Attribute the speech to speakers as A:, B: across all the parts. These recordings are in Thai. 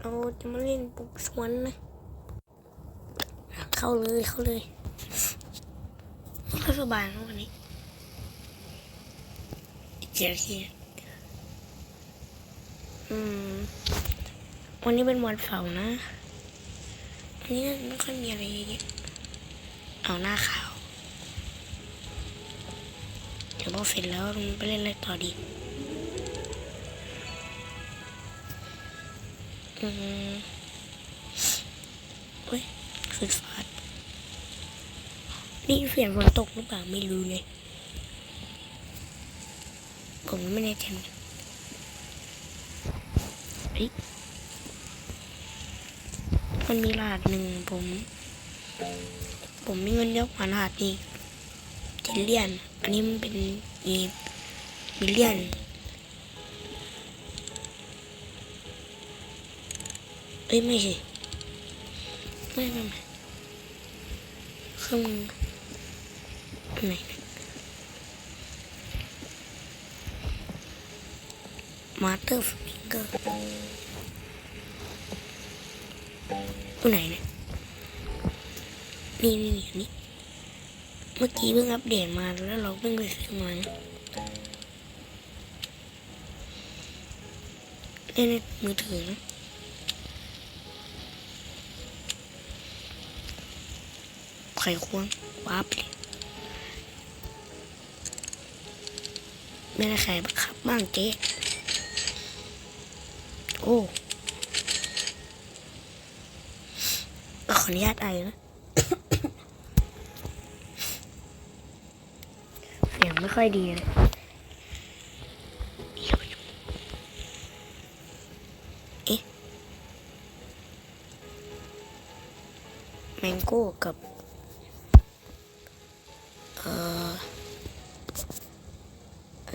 A: เราจะมาเล่นปลุกสวนนะ เข้าเลยเข้าเลยสบายนะวันนี้อีกเจ็ดนาทีอืม วันนี้เป็นวันเสาร์นะ วันนี้ไม่ค่อยมีอะไรเยอะเอาหน้าขาว เดี๋ยวพอเสร็จแล้วไปเล่นอะไรต่อดี อืมเฮ้ยฟืดฟาดนี่เสียงฝนตกหรือเปล่าไม่รู้เลยผมไม่แน่ใจเหมือนกันเฮ้ยมันมีรหัสหนึ่งผม ผมมีเงินเยอะกว่ารหัสนี้เจเลียน อันนี้มันเป็นอีมิเลียน อ้ยไม่ใช่ไม่ไม่ไม่เครื่องมไหนมาเตอร์ฟิงเกอร์ตัวไหนเนี่ยนี่นี่นี่อันนี้เมื่อกี้เพิ่งอัปเดตมาแล้วเราเพิ่งไปซื้อมานะเล่นในมือถือนะ ไข่ควงวับเลยไม่ได้ไขบังคับบ้างเจ๊โอ้ขออนุญาตไอนะเสียงไม่ค่อยดีเลยเอ๊ะแมงโก้กับ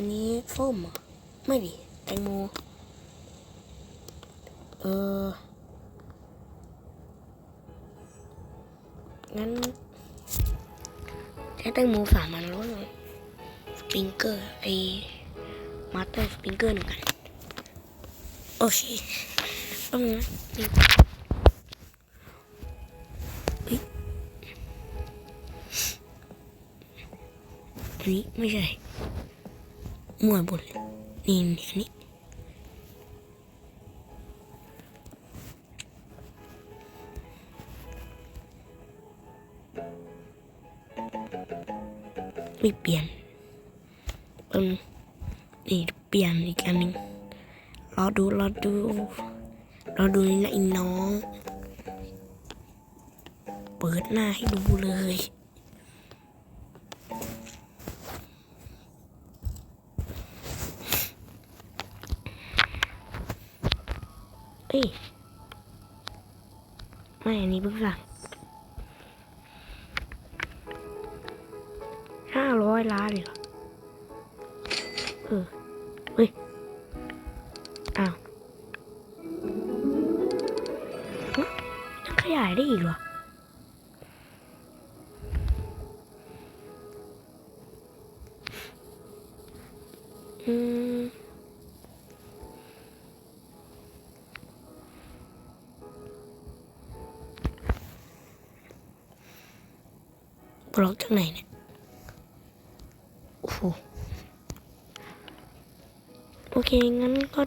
A: อันนี้ส้มเหรอไม่ดิแตงโม เออ งั้นใช้แตงโมสามอันแล้วสปริงเกอร์ไอมาสเตอร์สปริงเกอร์หนึ่งอัน โอเคต้องนะนี่เฮ้ยอันนี้ไม่ใช่ มั่วหมดเลยนี่นี่อันนี้ไม่เปลี่ยนเป็นนี่เปลี่ยนอีกอันหนึ่งรอดูรอดูรอดูนี่นะไอ้น้อง เปิดหน้าให้ดูเลย เอ้ยไม่อันนี้เพิ่งสั่งห้าร้อยล้านเลยเหรอเออเฮ้ยอ้าวยังขยายได้อีกเหรออืม บล็อกจากไหนเนี่ย โอ้โห โอเค งั้นก็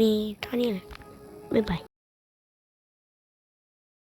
A: มีเท่านี้แหละบ๊ายบาย